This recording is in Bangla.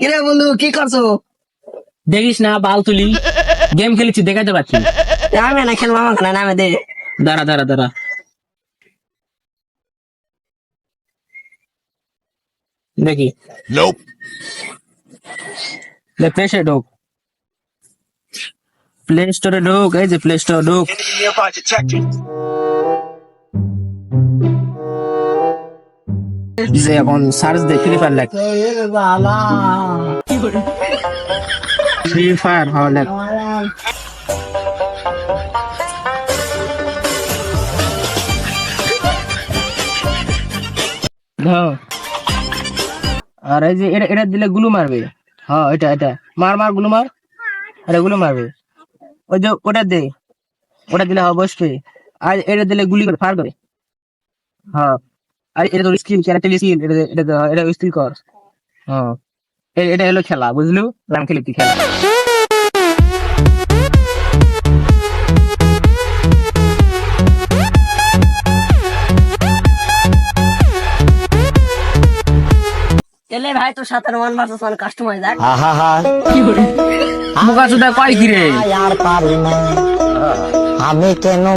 কিরে বন্ধু কি করছো দেখিস না বাল তুলি গেম খেলেছি দেখাতে পারছি আমি না খেলবো আমাকে না নামে দে দাঁড়া দাঁড়া দাঁড়া দেখি Nope. প্লে স্টোরে ঢোক প্লে স্টোরে ঢোক এই যে প্লে স্টোরে ঢোক যে এখন সার্চ দে ফ্রি ফায়ার ফ্রি ফায়ার হ্যাঁ লেখ আর এই যে এটা এটা দিলে গুলু মারবে। হ্যাঁ এটা এটা। মার মার, গুলু মার। আরে গুলু মারবে। ওই যে ওটা দে। ওটা দিলে হবে বসবে। আর এটা দিলে গুলি করে ফার করে। হ্যাঁ। আর এটা তোর স্কিল ক্যারেক্টার স্কিল এটা এটা এটা স্কিল কর হ্যাঁ এটা হলো খেলা বুঝলু? রাম খেলি খেলা? চলে ভাই তোর সাথে ওয়ান ভার্সেস ওয়ান কাস্টমার যাক মুখা সুদা কয় কি রে আর পারি না। আমি কেন